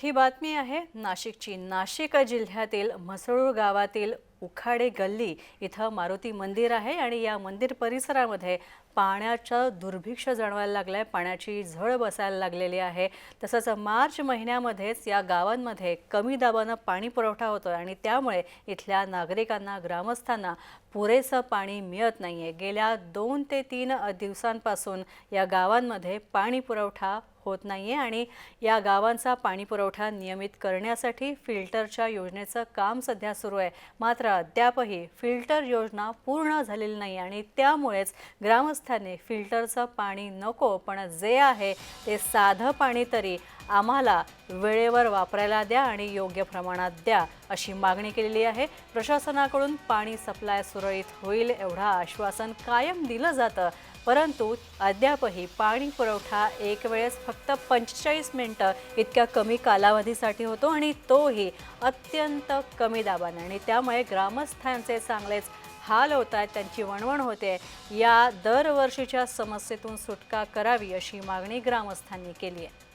ही बातमी आहे नाशिकची. नाशिक जिल्ह्यातील म्हसळूर गावातील उखाडे गल्ली इथं मारुती मंदिर आहे आणि या मंदिर परिसरामध्ये पाण्याचं दुर्भिक्ष जाणवायला लागलंय. पाण्याची झळ बसायला लागलेली आहे. तसंच मार्च महिन्यामध्येच या गावांमध्ये कमी दाबानं पाणी पुरवठा होतो आणि त्यामुळे इथल्या नागरिकांना ग्रामस्थांना पुरेसं पाणी मिळत नाही आहे गेल्या दोन ते तीन दिवसांपासून या गावांमध्ये पाणी पुरवठा होत नाही आहे आणि या गावांचा पाणी पुरवठा नियमित करण्यासाठी फिल्टरच्या योजनेचं काम सध्या सुरू आहे. मात्र अद्यापही फिल्टर योजना पूर्ण झालेली नाही आणि त्यामुळेच ग्रामस्थांनी फिल्टरचं पाणी नको पण जे आहे ते साधं पाणी तरी आम्हाला वेळेवर वापरायला द्या आणि योग्य प्रमाणात द्या अशी मागणी केलेली आहे. प्रशासनाकडून पाणी सप्लाय सुरळीत होईल एवढं आश्वासन कायम दिलं जातं. परंतु अद्यापही पाणी पुरवठा एक वेळेस फक्त पंचेचाळीस मिनटं इतक्या कमी कालावधीसाठी होतो आणि तोही अत्यंत कमी दाबाने. आणि त्यामुळे ग्रामस्थांचे चांगलेच हाल होत आहेत त्यांची वणवण होते. या दरवर्षीच्या समस्येतून सुटका करावी अशी मागणी ग्रामस्थांनी केली आहे.